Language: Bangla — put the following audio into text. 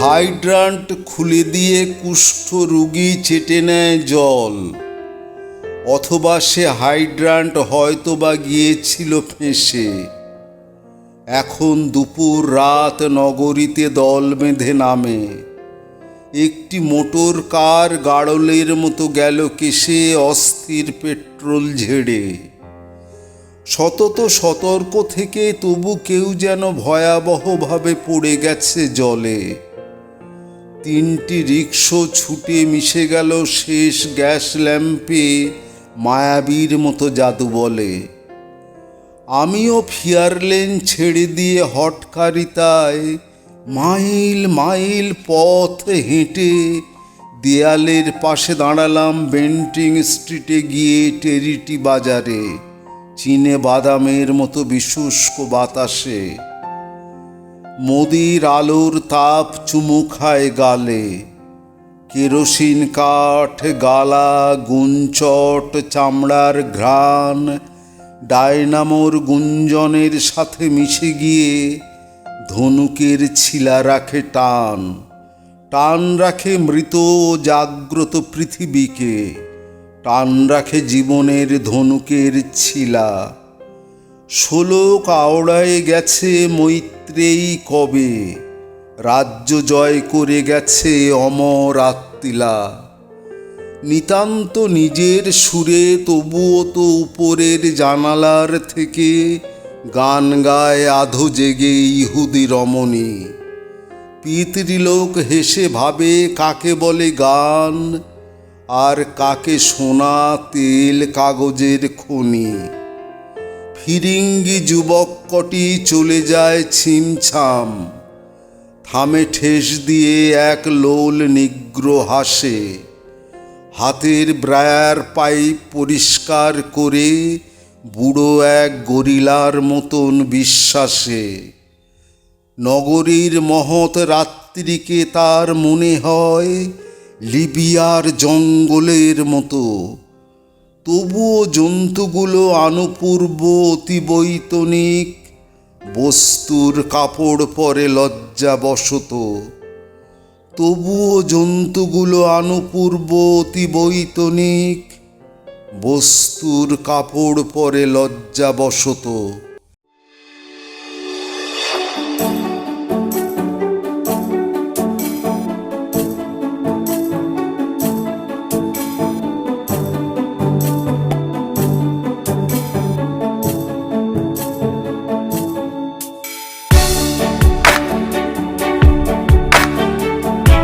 হাইড্রান্ট খুলে দিয়ে কুষ্ঠ রুগী চেটে নেয় জল। অথবা সে হাইড্রান্ট হয়তো বা গিয়েছিল ফেঁসে। এখন দুপুর রাত নগরীতে দল বেঁধে নামে। একটি মোটর কার গাড়লের মতো গেল কেসে অস্থির পেট্রোল ঝেড়ে। সতত সতর্ক থেকে তবু কেউ যেন ভয়াবহভাবে পড়ে গেছে জলে। তিনটি রিক্সো ছুটে মিশে গেল শেষ গ্যাস ল্যাম্পে, মায়াবীর মতো জাদু বলে। আমিও ফিয়ারলেন ছেড়ে দিয়ে হটকারিতায় মাইল মাইল পথ হেঁটে দেয়ালের পাশে দাঁড়ালাম বেন্টিং স্ট্রিটে গিয়ে টেরিটি বাজারে, চীনে বাদামের মতো বিশুষ্ক বাতাসে। মোদির আলোর তাপ চুমু খায় গালে। কেরোসিন কাঠ, গালা গুঞ্চট চামড়ার ঘ্রাণ, ডায়নামোর গুঞ্জনের সাথে মিশে গিয়ে ধনুকের ছিলা রাখে টান। টান রাখে মৃত জাগ্রত পৃথিবীকে। টান রাখে জীবনের ধনুকের ছিলা। ষোলক আওড়ায় গেছে মৈত্রেয়ী কবে? রাজ্য জয় করে গেছে অমর আত্মিলা। নিতান্ত নিজের সুরে তবুও তো উপরের জানালার থেকে গান গায় আধো জেগে ইহুদি রমণী। পিতৃলোক হেসে ভাবে কাকে বলে গান, আর কাকে সোনা তেল কাগজের খনি। ফিরিঙ্গি যুবক কটি চলে যায় ছিমছাম। থামে ঠেস দিয়ে এক লোল নিগ্র হাসে। হাতের ব্রায়ার পাইপ পরিষ্কার করে বুড়ো এক গরিলার মতন বিশ্বাসে। নগরীর মহৎ রাত্রিকে তার মনে হয় লিবিয়ার জঙ্গলের মতো। তবুও জন্তুগুলো আনুপূর্ব অতিবৈতনিক বস্তুর কাপড় পরে লজ্জাবশত। তবুও জন্তুগুলো আনুপূর্ব অতিবৈতনিক বস্তুর কাপড় পরে লজ্জাবশত।